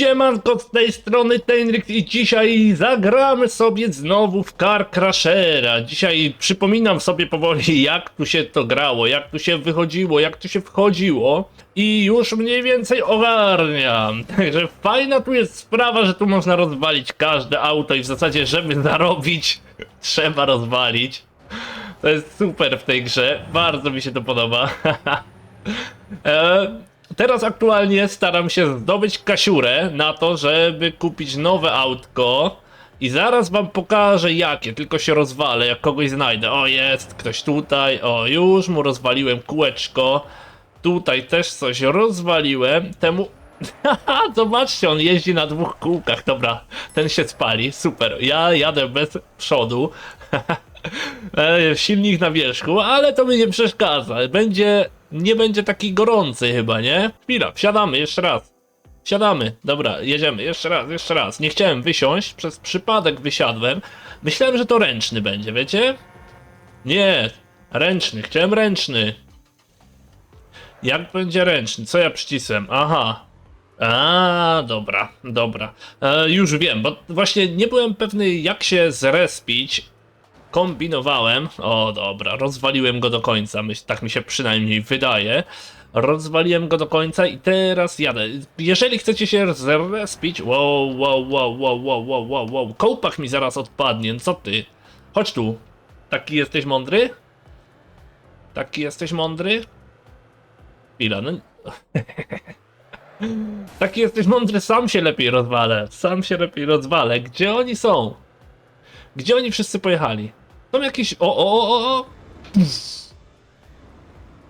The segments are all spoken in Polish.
Siemanko z tej strony Tenrix i dzisiaj zagramy sobie znowu w Car Crashera. Dzisiaj przypominam sobie powoli jak tu się to grało, jak tu się wychodziło, jak tu się wchodziło i już mniej więcej ogarniam. Także fajna tu jest sprawa, że tu można rozwalić każde auto i w zasadzie żeby zarobić trzeba rozwalić. To jest super w tej grze, bardzo mi się to podoba. E, teraz aktualnie staram się zdobyć kasiurę na to, żeby kupić nowe autko. I zaraz wam pokażę jakie, tylko się rozwalę, jak kogoś znajdę. O, jest ktoś tutaj, o, już mu rozwaliłem kółeczko. Tutaj też coś rozwaliłem. Temu. Haha, zobaczcie, on jeździ na dwóch kółkach. Dobra, ten się spali, super. Ja jadę bez przodu. E, silnik na wierzchu, ale to mi nie przeszkadza. Będzie, nie będzie taki gorący chyba, nie? Chwila, wsiadamy jeszcze raz. Wsiadamy, dobra, jedziemy, jeszcze raz, jeszcze raz. Nie chciałem wysiąść, przez przypadek wysiadłem. Myślałem, że to ręczny będzie, wiecie? Nie, ręczny, chciałem ręczny. Jak będzie ręczny? Co ja przycisłem? Aha. A, dobra, dobra. E, już wiem, bo właśnie nie byłem pewny jak się zrespić. Kombinowałem. O, dobra, rozwaliłem go do końca. Myśl, tak mi się przynajmniej wydaje. Rozwaliłem go do końca i teraz jadę. Jeżeli chcecie się zrespić. Wow, wow, wow, wow, wow, wow, wow, wow. Kołpach mi zaraz odpadnie. Co ty? Chodź tu. Taki jesteś mądry? Taki jesteś mądry? Chwila, no. Taki jesteś mądry, sam się lepiej rozwalę. Sam się lepiej rozwalę. Gdzie oni są? Gdzie oni wszyscy pojechali? Są jakieś. O, o, o, o!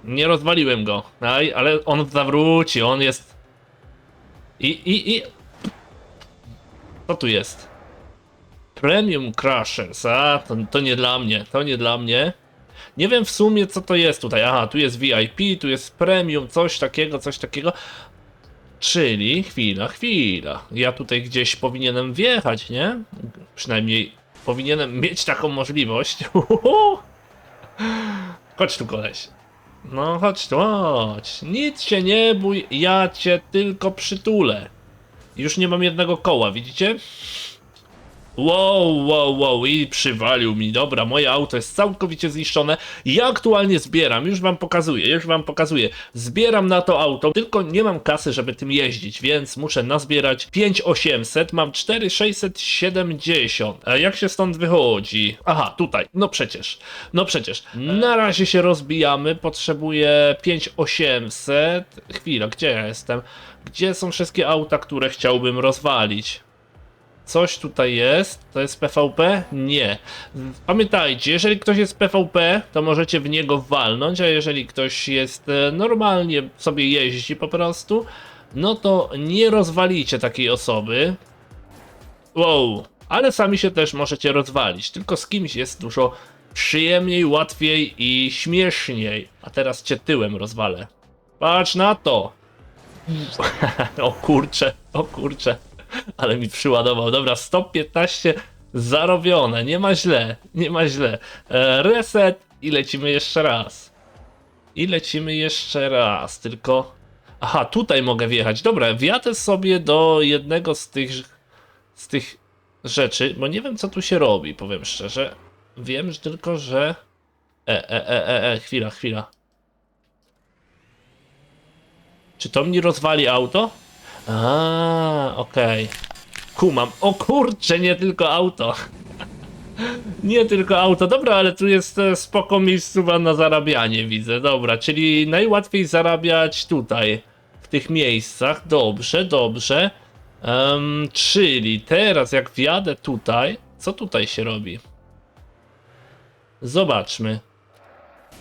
Nie rozwaliłem go. Aj, ale on zawróci, on jest. I, i, i. Co tu jest? Premium Crushers, a to, to nie dla mnie, to nie dla mnie. Nie wiem w sumie co to jest tutaj. Aha, tu jest VIP, tu jest premium, coś takiego, coś takiego. Czyli, chwila, chwila. Ja tutaj gdzieś powinienem wjechać, nie? Przynajmniej powinienem mieć taką możliwość. Chodź tu, koleś. No, chodź tu, chodź. Nic się nie bój, ja cię tylko przytulę. Już nie mam jednego koła, widzicie? Wow, wow, wow, i przywalił mi. Dobra, moje auto jest całkowicie zniszczone. Ja aktualnie zbieram, już wam pokazuję, już wam pokazuję. Zbieram na to auto, tylko nie mam kasy, żeby tym jeździć, więc muszę nazbierać 5800, mam 4670. A jak się stąd wychodzi? Aha, tutaj, no przecież, no przecież. Na razie się rozbijamy, potrzebuję 5800. Chwila, gdzie ja jestem? Gdzie są wszystkie auta, które chciałbym rozwalić? Coś tutaj jest. To jest PvP? Nie. Pamiętajcie, jeżeli ktoś jest PvP, to możecie w niego walnąć, a jeżeli ktoś jest e, normalnie sobie jeździ po prostu, no to nie rozwalicie takiej osoby. Wow, ale sami się też możecie rozwalić. Tylko z kimś jest dużo przyjemniej, łatwiej i śmieszniej. A teraz cię tyłem rozwalę. Patrz na to! o kurcze, o kurcze. Ale mi przyładował. Dobra, 115 zarobione. Nie ma źle, nie ma źle. E, reset i lecimy jeszcze raz. I lecimy jeszcze raz, tylko... Aha, tutaj mogę wjechać. Dobra, wjadę sobie do jednego z tych, z tych rzeczy, bo nie wiem co tu się robi, powiem szczerze. Wiem że tylko, że... E, e, e, e, e, chwila, chwila. Czy to mi rozwali auto? A, okej. Kumam. O kurczę, nie tylko auto. Nie tylko auto. Dobra, ale tu jest e, spoko miejscowa na zarabianie, widzę. Dobra, czyli najłatwiej zarabiać tutaj, w tych miejscach. Dobrze, dobrze. Em, czyli teraz jak wjadę tutaj, co tutaj się robi? Zobaczmy.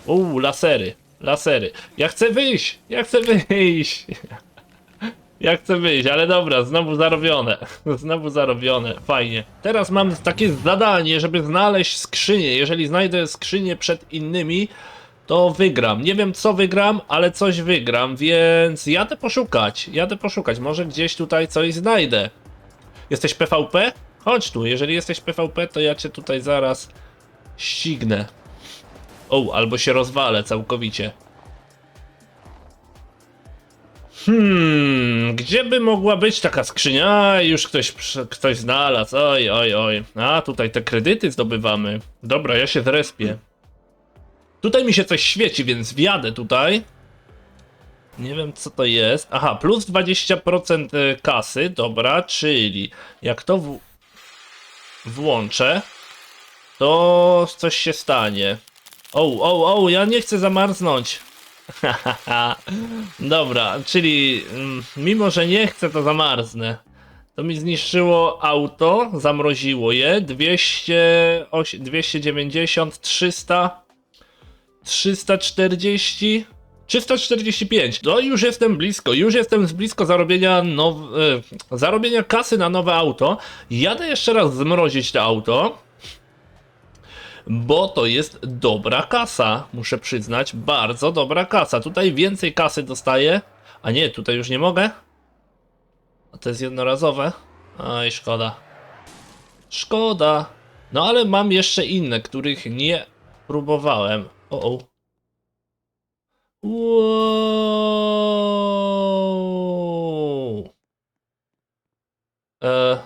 Uuu, lasery, lasery. Ja chcę wyjść, ja chcę wyjść. Ja chcę wyjść, ale dobra, znowu zarobione. Znowu zarobione, fajnie. Teraz mam takie zadanie, żeby znaleźć skrzynię. Jeżeli znajdę skrzynię przed innymi, to wygram. Nie wiem co wygram, ale coś wygram, więc jadę poszukać. Jadę poszukać, może gdzieś tutaj coś znajdę. Jesteś PvP? Chodź tu, jeżeli jesteś PvP, to ja cię tutaj zaraz ścignę. O, albo się rozwalę całkowicie. Hmm, gdzie by mogła być taka skrzynia? Już ktoś, ktoś znalazł. Oj, oj, oj. A, tutaj te kredyty zdobywamy. Dobra, ja się zrespię. Tutaj mi się coś świeci, więc wjadę tutaj. Nie wiem co to jest. Aha, plus 20% kasy, dobra, czyli jak to w... włączę, to coś się stanie. O, o, o, ja nie chcę zamarznąć. Dobra, czyli mm, mimo, że nie chcę, to zamarznę. To mi zniszczyło auto, zamroziło je. 200, oś- 290, 300, 340, 345. No już jestem blisko, już jestem z blisko zarobienia, now, e, zarobienia kasy na nowe auto. Jadę jeszcze raz zmrozić to auto. Bo to jest dobra kasa, muszę przyznać, bardzo dobra kasa. Tutaj więcej kasy dostaję. A nie, tutaj już nie mogę. A to jest jednorazowe. Oj, szkoda. Szkoda. No ale mam jeszcze inne, których nie próbowałem. O, o. Wow. E,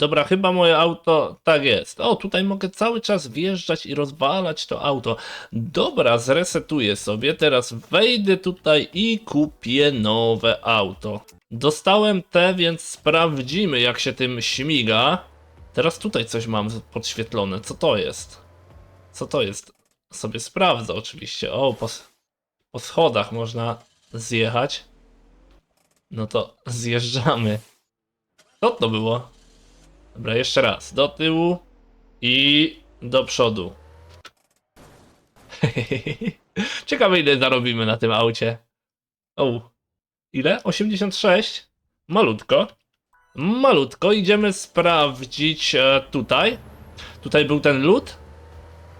dobra, chyba moje auto. Tak jest. O, tutaj mogę cały czas wjeżdżać i rozwalać to auto. Dobra, zresetuję sobie. Teraz wejdę tutaj i kupię nowe auto. Dostałem te, więc sprawdzimy, jak się tym śmiga. Teraz tutaj coś mam podświetlone. Co to jest? Co to jest? Sobie sprawdzę oczywiście. O, po, po schodach można zjechać. No to zjeżdżamy. Co to było? Dobra, jeszcze raz. Do tyłu i do przodu. Ciekawe ile zarobimy na tym aucie. O, ile? 86? Malutko. Malutko. Idziemy sprawdzić e, tutaj. Tutaj był ten lód.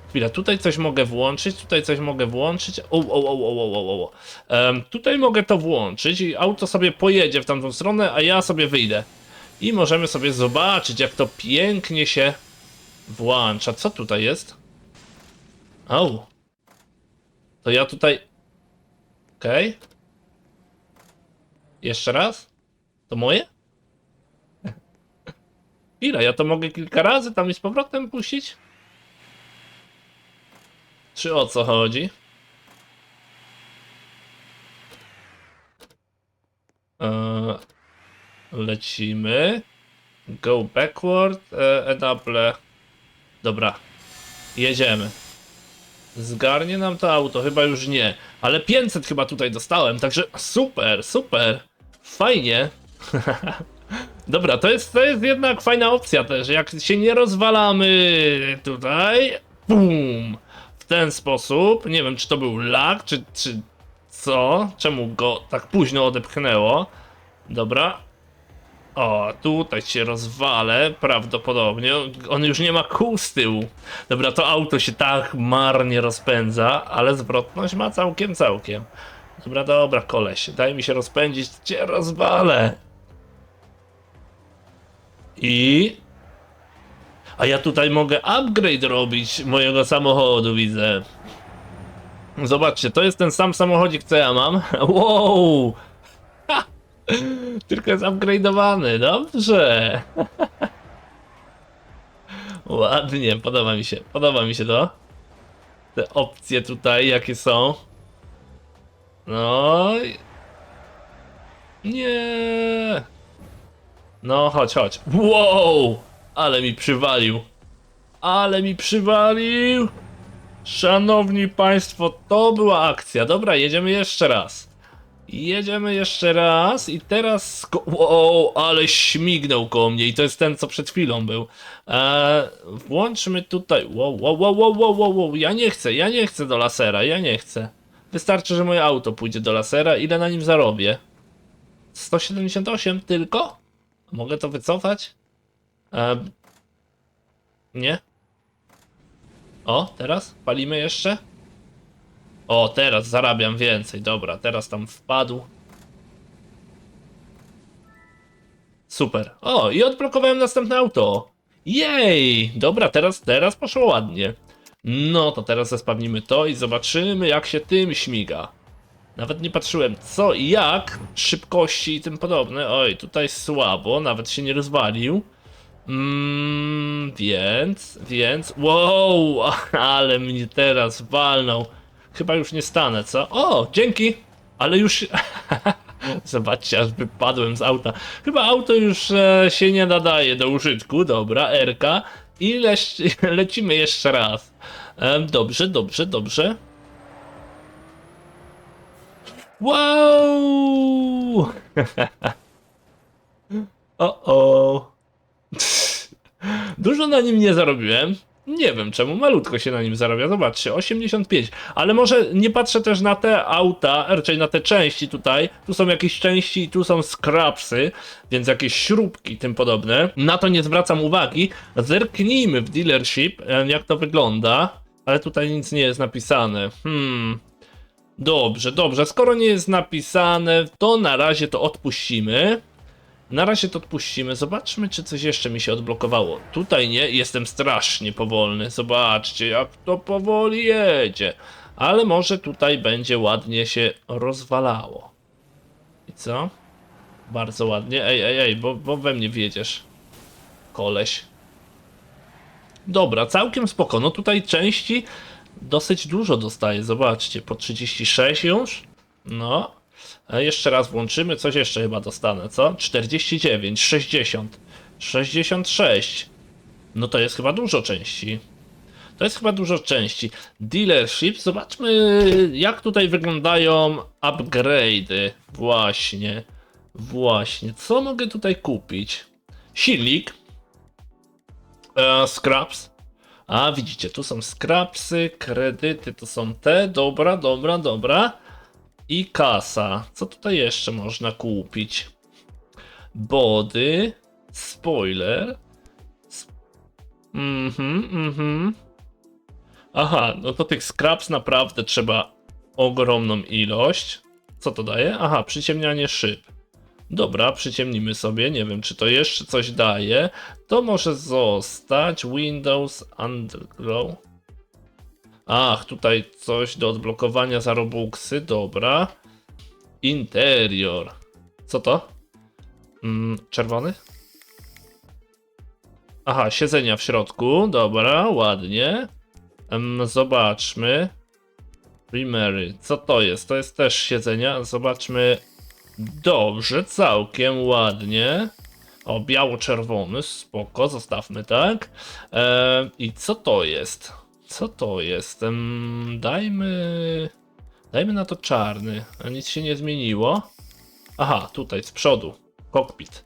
Chwila, tutaj coś mogę włączyć, tutaj coś mogę włączyć. O, o, o, o, o, o, o. Em, tutaj mogę to włączyć i auto sobie pojedzie w tamtą stronę, a ja sobie wyjdę. I możemy sobie zobaczyć, jak to pięknie się włącza. Co tutaj jest? O. To ja tutaj. Okej. Jeszcze raz? To moje? Ile? Ja to mogę kilka razy tam i z powrotem puścić? Czy o co chodzi? Eee, lecimy. Go backward. E, enable. Dobra. Jedziemy. Zgarnie nam to auto, chyba już nie. Ale 500 chyba tutaj dostałem, także super, super. Fajnie. Dobra, to jest, to jest jednak fajna opcja też. Jak się nie rozwalamy tutaj, bum, w ten sposób. Nie wiem, czy to był lag, czy, czy co? Czemu go tak późno odepchnęło? Dobra. O, tutaj się rozwalę, prawdopodobnie. On już nie ma kół z tyłu. Dobra, to auto się tak marnie rozpędza, ale zwrotność ma całkiem, całkiem. Dobra, dobra, koleś, daj mi się rozpędzić, cię rozwalę. I... A ja tutaj mogę upgrade robić mojego samochodu, widzę. Zobaczcie, to jest ten sam samochodzik, co ja mam. Wow! Tylko jest upgrade'owany, dobrze. Ładnie, podoba mi się, podoba mi się to. Te opcje tutaj, jakie są. No. Nie. No, chodź, chodź. Wow! Ale mi przywalił. Ale mi przywalił. Szanowni Państwo, to była akcja. Dobra, jedziemy jeszcze raz. Jedziemy jeszcze raz i teraz. Wow, ale śmignął koło mnie i to jest ten, co przed chwilą był. Eee, włączmy tutaj. Wow, wow, wow, wow, wow, wow. Ja nie chcę, ja nie chcę do lasera, ja nie chcę. Wystarczy, że moje auto pójdzie do lasera. Ile na nim zarobię? 178 tylko? Mogę to wycofać? Eee, nie? O, teraz? Palimy jeszcze? O, teraz zarabiam więcej. Dobra, teraz tam wpadł. Super. O, i odblokowałem następne auto. Jej! Dobra, teraz, teraz poszło ładnie. No to teraz zespawnimy to i zobaczymy, jak się tym śmiga. Nawet nie patrzyłem co i jak, szybkości i tym podobne. Oj, tutaj słabo, nawet się nie rozwalił. Mm, więc, więc, wow, ale mnie teraz walnął. Chyba już nie stanę, co? O, dzięki, ale już... Zobaczcie, aż wypadłem z auta. Chyba auto już e, się nie nadaje do użytku. Dobra, RK. I le lecimy jeszcze raz. Em, dobrze, dobrze, dobrze. Wow! o o. Dużo na nim nie zarobiłem. Nie wiem czemu, malutko się na nim zarabia. Zobaczcie, 85. Ale może nie patrzę też na te auta, raczej na te części tutaj. Tu są jakieś części i tu są scrapsy, więc jakieś śrubki tym podobne. Na to nie zwracam uwagi. Zerknijmy w dealership, e, jak to wygląda. Ale tutaj nic nie jest napisane. Hmm. Dobrze, dobrze. Skoro nie jest napisane, to na razie to odpuścimy. Na razie to odpuścimy. Zobaczmy, czy coś jeszcze mi się odblokowało. Tutaj nie, jestem strasznie powolny. Zobaczcie, jak to powoli jedzie. Ale może tutaj będzie ładnie się rozwalało. I co? Bardzo ładnie. Ej, ej, ej, bo, bo we mnie wiedziesz. Koleś. Dobra, całkiem spoko. No tutaj części dosyć dużo dostaję. Zobaczcie, po 36 już. No. A jeszcze raz włączymy, coś jeszcze chyba dostanę, co? 49, 60, 66. No to jest chyba dużo części. To jest chyba dużo części. Dealership, zobaczmy jak tutaj wyglądają upgrade'y. Właśnie, właśnie. Co mogę tutaj kupić? Silnik. E, scraps. A widzicie, tu są scrapsy, kredyty, to są te. Dobra, dobra, dobra. I kasa. Co tutaj jeszcze można kupić? Body, spoiler. Sp- Mhm, mhm. Aha, no to tych scraps naprawdę trzeba ogromną ilość. Co to daje? Aha, przyciemnianie szyb. Dobra, przyciemnimy sobie. Nie wiem, czy to jeszcze coś daje. To może zostać Windows Underglow. Ach, tutaj coś do odblokowania za Robuxy, dobra. Interior. Co to? Mm, czerwony? Aha, siedzenia w środku, dobra, ładnie. Zobaczmy. Primery, co to jest? To jest też siedzenia, zobaczmy. Dobrze, całkiem ładnie. O, biało-czerwony, spoko, zostawmy tak. E, I co to jest? Co to jest? Dajmy. Dajmy na to czarny. Nic się nie zmieniło. Aha, tutaj z przodu. Kokpit.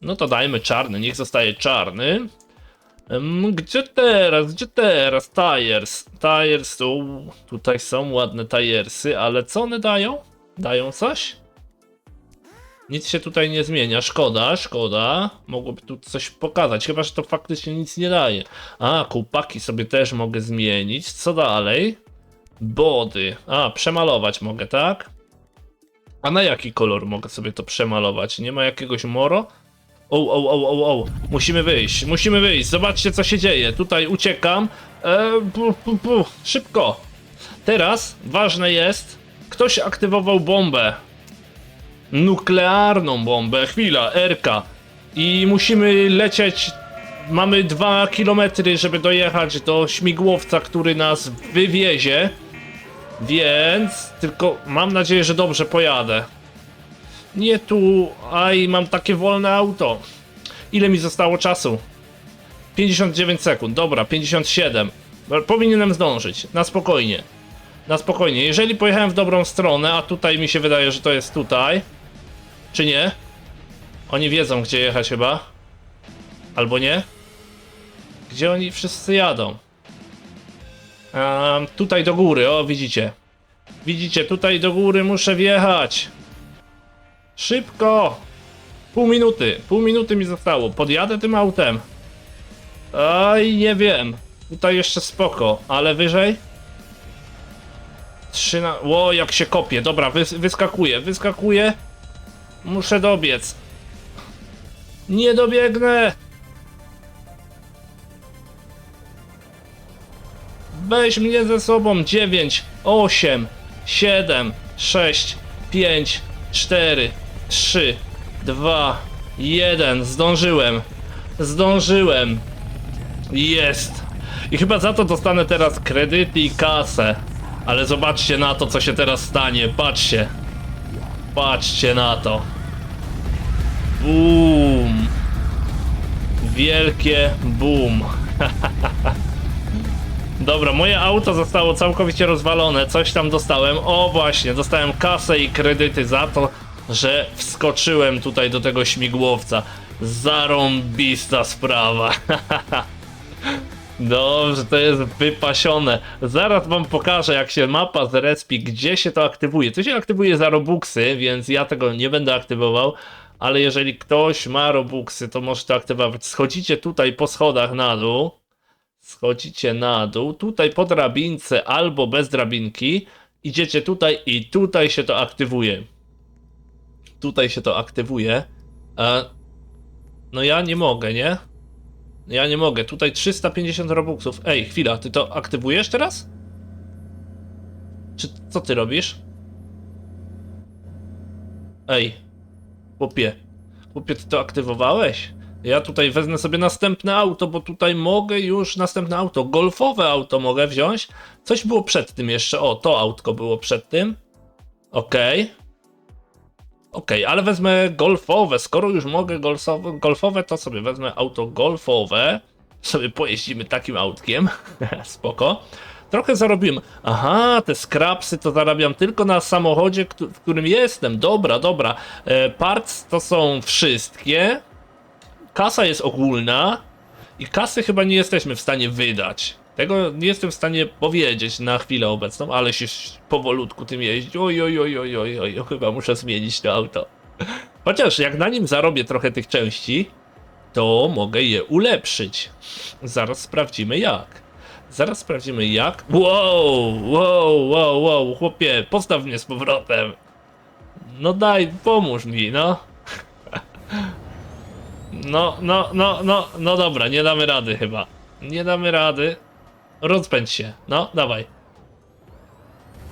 No to dajmy czarny, niech zostaje czarny. Gdzie teraz? Gdzie teraz? Tires. Tires. U, tutaj są ładne tiresy, ale co one dają? Dają coś? Nic się tutaj nie zmienia, szkoda, szkoda. Mogłoby tu coś pokazać, chyba że to faktycznie nic nie daje. A, kołpaki sobie też mogę zmienić. Co dalej? Body. A, przemalować mogę, tak? A na jaki kolor mogę sobie to przemalować? Nie ma jakiegoś moro? O, o, o, o, o. Musimy wyjść, musimy wyjść. Zobaczcie, co się dzieje. Tutaj uciekam. E, pu, pu, pu. Szybko. Teraz ważne jest, ktoś aktywował bombę nuklearną bombę. Chwila, RK. I musimy lecieć. Mamy dwa kilometry, żeby dojechać do śmigłowca, który nas wywiezie. Więc tylko mam nadzieję, że dobrze pojadę. Nie tu, aj, mam takie wolne auto. Ile mi zostało czasu? 59 sekund, dobra, 57. Powinienem zdążyć, na spokojnie. Na spokojnie, jeżeli pojechałem w dobrą stronę, a tutaj mi się wydaje, że to jest tutaj. Czy nie? Oni wiedzą, gdzie jechać chyba. Albo nie? Gdzie oni wszyscy jadą? Um, tutaj do góry, o widzicie. Widzicie, tutaj do góry muszę wjechać. Szybko! Pół minuty, pół minuty mi zostało. Podjadę tym autem. Aj, nie wiem. Tutaj jeszcze spoko, ale wyżej? Trzyna... Ło, jak się kopie. Dobra, wys wyskakuję, wyskakuję. Muszę dobiec. Nie dobiegnę! Weź mnie ze sobą. 9, 8, 7, 6, 5, 4, 3, 2, 1. Zdążyłem. Zdążyłem. Jest. I chyba za to dostanę teraz kredyty i kasę. Ale zobaczcie na to, co się teraz stanie. Patrzcie. Patrzcie na to. Boom. Wielkie boom. Dobra, moje auto zostało całkowicie rozwalone. Coś tam dostałem. O, właśnie, dostałem kasę i kredyty za to, że wskoczyłem tutaj do tego śmigłowca. Zarąbista sprawa. Dobrze, to jest wypasione. Zaraz wam pokażę, jak się mapa z respi, gdzie się to aktywuje. To się aktywuje za robuxy, więc ja tego nie będę aktywował. Ale jeżeli ktoś ma robuxy, to może to aktywować. Schodzicie tutaj po schodach na dół. Schodzicie na dół. Tutaj po drabince albo bez drabinki. Idziecie tutaj i tutaj się to aktywuje. Tutaj się to aktywuje. E, no ja nie mogę, nie? Ja nie mogę. Tutaj 350 robuxów. Ej, chwila, ty to aktywujesz teraz? Czy co ty robisz? Ej, chłopie. Chłopie, ty to aktywowałeś? Ja tutaj wezmę sobie następne auto, bo tutaj mogę już następne auto. Golfowe auto mogę wziąć. Coś było przed tym jeszcze. O, to autko było przed tym. Okej. Okej, ale wezmę golfowe. Skoro już mogę golfowe, golfowe, to sobie wezmę auto golfowe. Sobie pojeździmy takim autkiem. Spoko. Trochę zarobiłem. Aha, te scrapsy to zarabiam tylko na samochodzie, w którym jestem. Dobra, dobra. E, parts to są wszystkie. Kasa jest ogólna. I kasy chyba nie jesteśmy w stanie wydać. Tego nie jestem w stanie powiedzieć na chwilę obecną, ale się powolutku tym jeździ. Oj, oj, oj, oj, oj, oj, chyba muszę zmienić to auto. Chociaż jak na nim zarobię trochę tych części, to mogę je ulepszyć. Zaraz sprawdzimy jak. Zaraz sprawdzimy jak. Wow, wow, wow, wow, chłopie, postaw mnie z powrotem. No daj, pomóż mi, no. No, no, no, no, no dobra, nie damy rady chyba. Nie damy rady. Rozpędź się. No, dawaj.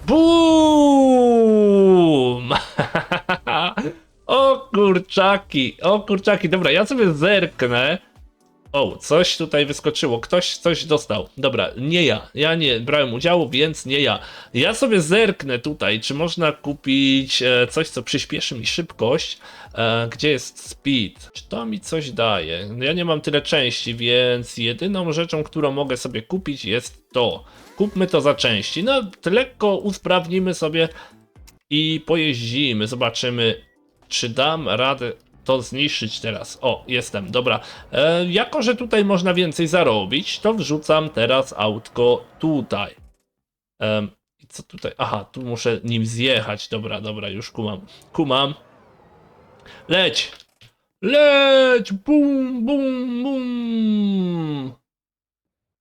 Boom! o kurczaki, o kurczaki. Dobra, ja sobie zerknę. O, coś tutaj wyskoczyło. Ktoś coś dostał. Dobra, nie ja. Ja nie brałem udziału, więc nie ja. Ja sobie zerknę tutaj, czy można kupić e, coś, co przyspieszy mi szybkość. E, gdzie jest speed? Czy to mi coś daje? No Ja nie mam tyle części, więc jedyną rzeczą, którą mogę sobie kupić jest to. Kupmy to za części. No, lekko usprawnimy sobie i pojeździmy. Zobaczymy, czy dam radę to zniszczyć teraz. O, jestem, dobra. E, jako, że tutaj można więcej zarobić, to wrzucam teraz autko tutaj. I co tutaj? Aha, tu muszę nim zjechać. Dobra, dobra, już kumam. Kumam. Leć! Leć! Bum, bum, bum!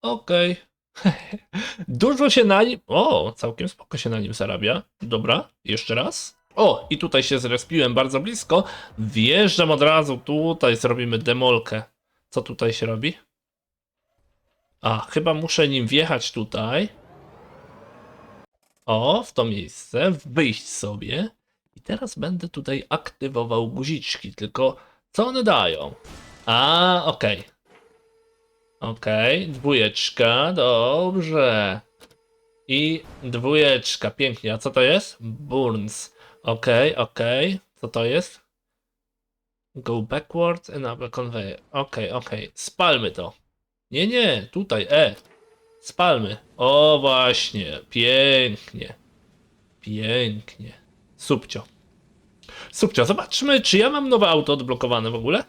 Okej. Dużo się na nim. O, całkiem spoko się na nim zarabia. Dobra, jeszcze raz. O, i tutaj się zrespiłem bardzo blisko. Wjeżdżam od razu tutaj, zrobimy demolkę. Co tutaj się robi? A, chyba muszę nim wjechać tutaj. O, w to miejsce, wyjść sobie. I teraz będę tutaj aktywował guziczki, tylko co one dają? A, okej. Okej, dwójeczka, dobrze. I dwójeczka, pięknie. A co to jest? Burns. Okej, okej. Co to jest? Go backward and up a conveyor. Okej, okej. Spalmy to. Nie, nie, tutaj, e. Spalmy. O, właśnie. Pięknie. Pięknie. Subcio. Subcio, zobaczmy, czy ja mam nowe auto odblokowane w ogóle?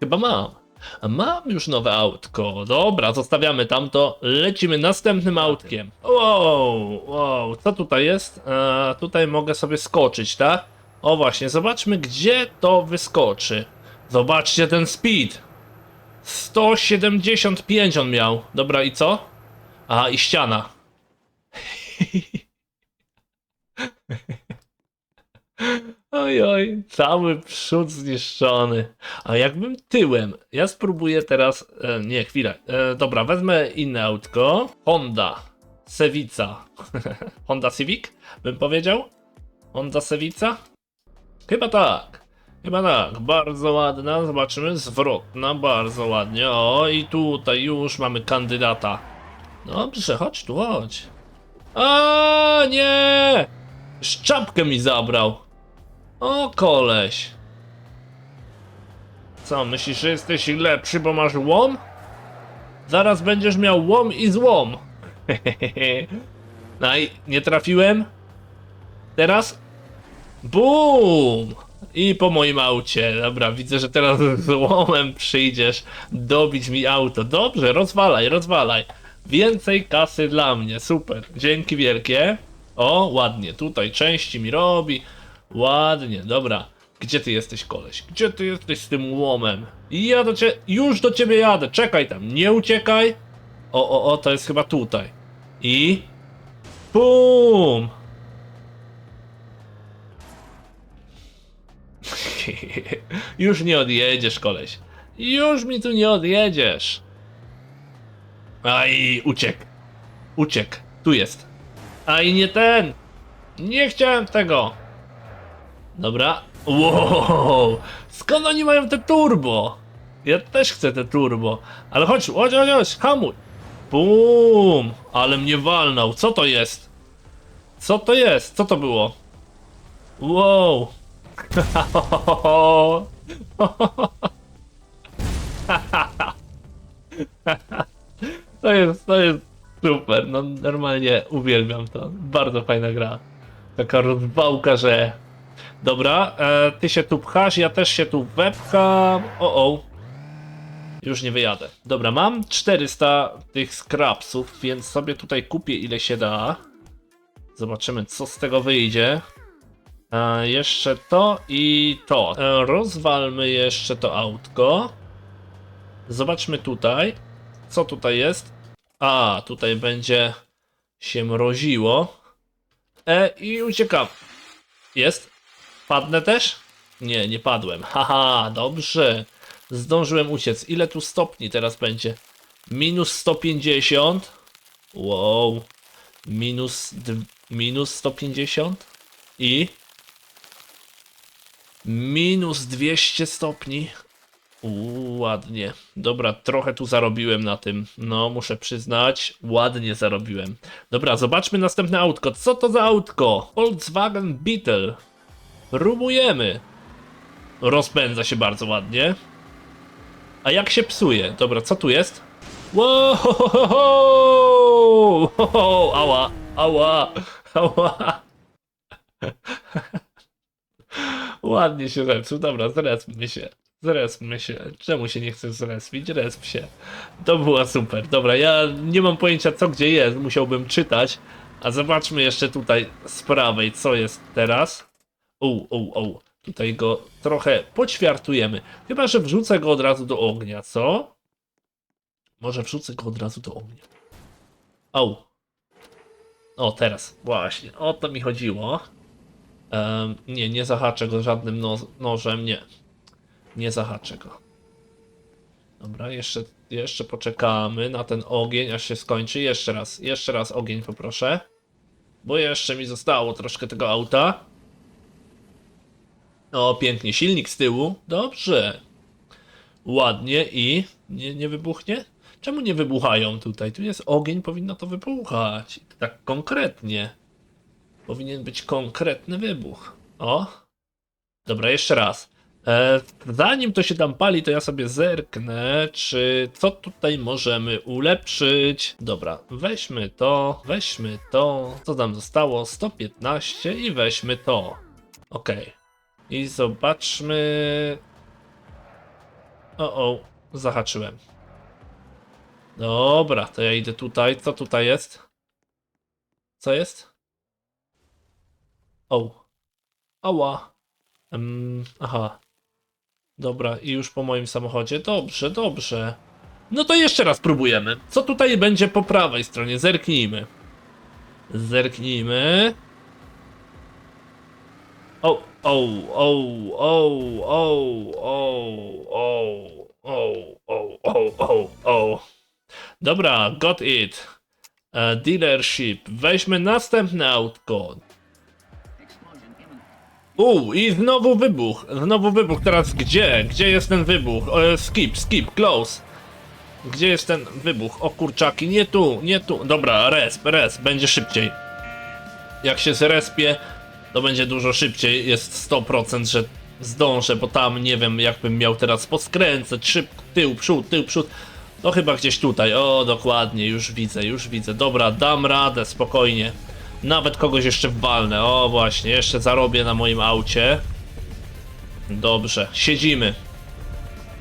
Chyba mam. Mam już nowe autko. Dobra, zostawiamy tamto. Lecimy następnym autkiem. Wow, wow, co tutaj jest? E, tutaj mogę sobie skoczyć, tak? O właśnie, zobaczmy gdzie to wyskoczy. Zobaczcie ten speed. 175 on miał. Dobra, i co? A, i ściana. Oj, oj, cały przód zniszczony. A jakbym tyłem, ja spróbuję teraz. E, nie, chwilę. E, dobra, wezmę inne autko. Honda. Sewica. Honda Civic, bym powiedział? Honda Sewica? Chyba tak. Chyba tak. Bardzo ładna. Zobaczymy. Zwrotna. Bardzo ładnie. O, i tutaj już mamy kandydata. Dobrze, chodź tu, chodź. A nie! Szczapkę mi zabrał. O, koleś. Co, myślisz, że jesteś lepszy, bo masz łom? Zaraz będziesz miał łom i złom. No i nie trafiłem. Teraz? Bum! I po moim aucie. Dobra, widzę, że teraz z łomem przyjdziesz dobić mi auto. Dobrze, rozwalaj, rozwalaj. Więcej kasy dla mnie, super. Dzięki wielkie. O, ładnie, tutaj części mi robi. Ładnie, dobra. Gdzie ty jesteś, koleś? Gdzie ty jesteś z tym łomem? Ja do ciebie, już do ciebie jadę, czekaj tam, nie uciekaj. O, o, o, to jest chyba tutaj. I... Bum! Już nie odjedziesz, koleś. Już mi tu nie odjedziesz. Aj, uciekł. Uciekł. Tu jest. Aj, nie ten. Nie chciałem tego. Dobra. Wow. Skąd oni mają te turbo? Ja też chcę te turbo. Ale chodź, chodź, chodź, chodź, hamuj. Bum. Ale mnie walnął. Co to jest? Co to jest? Co to było? Wow. To jest, to jest super, no normalnie uwielbiam to. Bardzo fajna gra. Taka rozwałka, że... Dobra, e, ty się tu pchasz, ja też się tu wepcham. O, o. Już nie wyjadę. Dobra, mam 400 tych scrapsów, więc sobie tutaj kupię ile się da. Zobaczymy, co z tego wyjdzie. E, jeszcze to i to. E, rozwalmy jeszcze to autko. Zobaczmy tutaj. Co tutaj jest? A, tutaj będzie się mroziło. E, i uciekam. Jest? Padnę też? Nie, nie padłem. Haha, dobrze. Zdążyłem uciec. Ile tu stopni teraz będzie? Minus 150. Wow. Minus, minus 150. I minus 200 stopni. Uuu, ładnie. Dobra, trochę tu zarobiłem na tym. No, muszę przyznać, ładnie zarobiłem. Dobra, zobaczmy następne autko. Co to za autko? Volkswagen Beetle. Próbujemy. Rozpędza się bardzo ładnie. A jak się psuje? Dobra, co tu jest? Wow! Ała, ała, ała. Ładnie się zepsuł. Dobra, zrespmy się. Zrespmy się. Czemu się nie chce zrespić? Resp się. To była super. Dobra, ja nie mam pojęcia co gdzie jest. Musiałbym czytać. A zobaczmy jeszcze tutaj z prawej, co jest teraz. O, o, o. Tutaj go trochę poćwiartujemy. Chyba, że wrzucę go od razu do ognia, co? Może wrzucę go od razu do ognia. O. O, teraz. Właśnie. O to mi chodziło. Em, nie, nie zahaczę go żadnym no nożem, nie. Nie zahaczę go. Dobra, jeszcze, jeszcze poczekamy na ten ogień, aż się skończy. Jeszcze raz, jeszcze raz ogień poproszę. Bo jeszcze mi zostało troszkę tego auta. O, pięknie, silnik z tyłu. Dobrze. Ładnie i... Nie, nie wybuchnie? Czemu nie wybuchają tutaj? Tu jest ogień, powinno to wybuchać. Tak konkretnie. Powinien być konkretny wybuch. O. Dobra, jeszcze raz. E, zanim to się tam pali, to ja sobie zerknę, czy co tutaj możemy ulepszyć. Dobra, weźmy to, weźmy to. Co tam zostało? 115 i weźmy to. Ok. I zobaczmy. O, o, zahaczyłem. Dobra, to ja idę tutaj. Co tutaj jest? Co jest? O. Ała. Em, aha. Dobra, i już po moim samochodzie. Dobrze, dobrze. No to jeszcze raz próbujemy. Co tutaj będzie po prawej stronie? Zerknijmy. Zerknijmy. O, o, o, o, o, o, o, o, o, o, o. Dobra, got it. E, dealership. Weźmy następne autko. U, i znowu wybuch. Znowu wybuch. Teraz gdzie? Gdzie jest ten wybuch? E, skip, skip, close. Gdzie jest ten wybuch? O kurczaki, nie tu, nie tu. Dobra, resp, resp, będzie szybciej. Jak się zrespie, to będzie dużo szybciej. Jest 100%, że zdążę, bo tam nie wiem, jakbym miał teraz poskręcać. Szyb, tył, przód, tył, przód. No chyba gdzieś tutaj. O, dokładnie, już widzę, już widzę. Dobra, dam radę, spokojnie. Nawet kogoś jeszcze walnę. O, właśnie, jeszcze zarobię na moim aucie. Dobrze, siedzimy.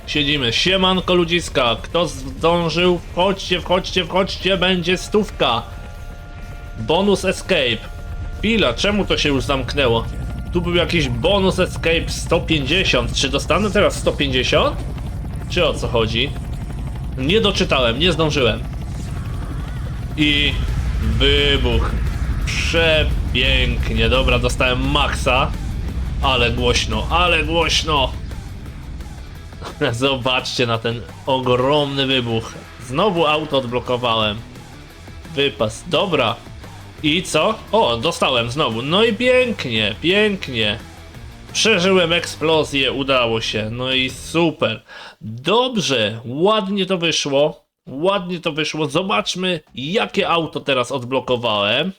Siedzimy. Siemanko ludziska. Kto zdążył? Wchodźcie, wchodźcie, wchodźcie. Będzie stówka. Bonus escape. Chwila, czemu to się już zamknęło? Tu był jakiś bonus escape 150. Czy dostanę teraz 150? Czy o co chodzi? Nie doczytałem, nie zdążyłem. I wybuch. Przepięknie. Dobra, dostałem maksa. Ale głośno, ale głośno. Zobaczcie na ten ogromny wybuch. Znowu auto odblokowałem. Wypas. Dobra. I co? O, dostałem znowu. No i pięknie, pięknie. Przeżyłem eksplozję, udało się. No i super. Dobrze, ładnie to wyszło. Ładnie to wyszło. Zobaczmy, jakie auto teraz odblokowałem.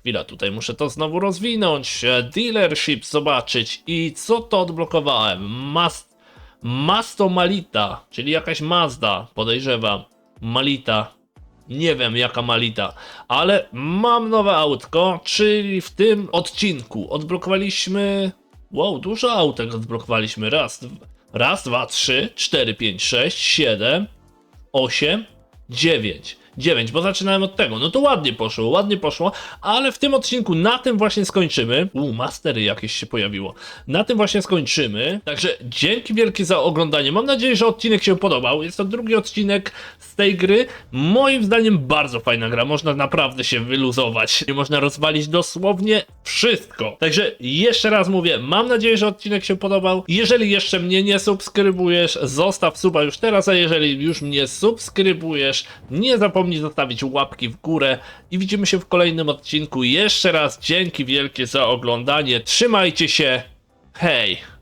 Chwila, tutaj muszę to znowu rozwinąć. Dealership zobaczyć. I co to odblokowałem? Mas Masto Malita, czyli jakaś Mazda, podejrzewam. Malita. Nie wiem jaka Malita, ale mam nowe autko, czyli w tym odcinku odblokowaliśmy. Wow, dużo autek odblokowaliśmy. Raz, raz, dwa, trzy, cztery, pięć, sześć, siedem, osiem, dziewięć. 9, bo zaczynałem od tego. No to ładnie poszło, ładnie poszło, ale w tym odcinku na tym właśnie skończymy. U, mastery jakieś się pojawiło. Na tym właśnie skończymy. Także dzięki wielkie za oglądanie. Mam nadzieję, że odcinek się podobał. Jest to drugi odcinek z tej gry. Moim zdaniem bardzo fajna gra. Można naprawdę się wyluzować. Można rozwalić dosłownie wszystko. Także jeszcze raz mówię, mam nadzieję, że odcinek się podobał. Jeżeli jeszcze mnie nie subskrybujesz, zostaw suba już teraz, a jeżeli już mnie subskrybujesz, nie zapomnij zostawić łapki w górę i widzimy się w kolejnym odcinku. Jeszcze raz dzięki wielkie za oglądanie. Trzymajcie się. Hej!